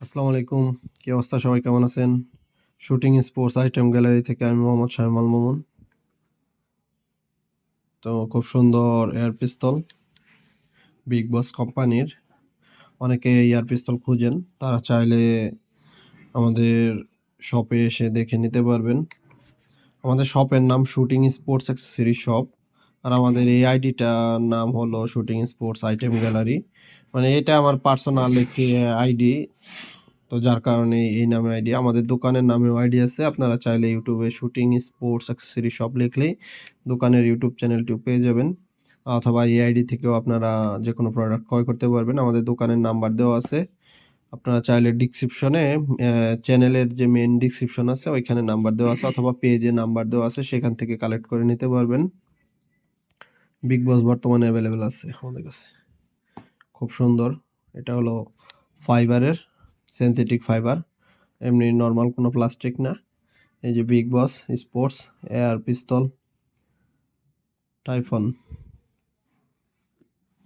আসসালামু আলাইকুম। কি অবস্থা? সবাই কেমন আছেন? শুটিং স্পোর্টস আইটেম গ্যালারি থেকে আমি মোহাম্মদ শাহমাল মামুন। তো খুব সুন্দর এয়ার পিস্তল বিগ বস কোম্পানির অনেকে এয়ার পিস্তল খুঁজেন, তারা চাইলে আমাদের শপে এসে দেখে নিতে পারবেন। আমাদের শপের নাম শুটিং স্পোর্টস অ্যাক্সেসরি শপ আর আমাদের এই আইডিটার নাম হলো শুটিং স্পোর্টস আইটেম গ্যালারি। মানে এটা আমার পার্সোনাল একটি আইডি। তো যার কারণে এই নামে আইডি, আমাদের দোকানের নামেও আইডি আছে। আপনারা চাইলে ইউটিউবে শুটিং স্পোর্টস অ্যাক্সেসরি সব লিখলেই দোকানের ইউটিউব চ্যানেলটিও পেয়ে যাবেন। অথবা এই আইডি থেকেও আপনারা যে কোনো প্রোডাক্ট ক্রয় করতে পারবেন। আমাদের দোকানের নাম্বার দেওয়া আছে। আপনারা চাইলে ডিসক্রিপশনে চ্যানেলের যে মেন ডিসক্রিপশন আছে, ওইখানে নাম্বার দেওয়া আছে। অথবা পেজে নাম্বার দেওয়া আছে, সেখান থেকে কালেক্ট করে নিতে পারবেন। বিগ বস বর্তমানে অ্যাভেলেবেল আছে আমাদের কাছে। খুব সুন্দর। এটা হলো ফাইবারের সিনথেটিক ফাইবার এমনি নর্মাল কোনো প্লাস্টিক না। এই যে big boss sports air pistol Typhoon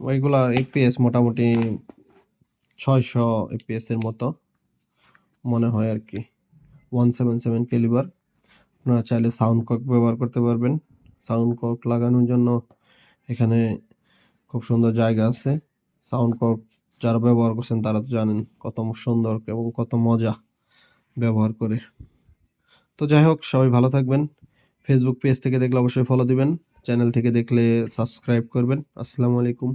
ওইগুলার APS মোটামুটি ছয়শো এপিএস এর মতো মনে হয় আর কি। ওয়ান সেভেন সেভেন ক্যালিবার আপনারা চাইলে সাউন্ড কক ব্যবহার করতে পারবেন। সাউন্ড কক লাগানোর জন্য এখানে খুব সুন্দর জায়গা আছে। সাউন্ড কর্ড যারা ব্যবহার করছেন তারা তো জানেন কত সুন্দর এবং কত মজা ব্যবহার করে। তো যাই হোক, সবাই ভালো থাকবেন। ফেসবুক পেজ থেকে দেখলে অবশ্যই ফলো দিবেন। চ্যানেল থেকে দেখলে সাবস্ক্রাইব করবেন। আসসালামু আলাইকুম।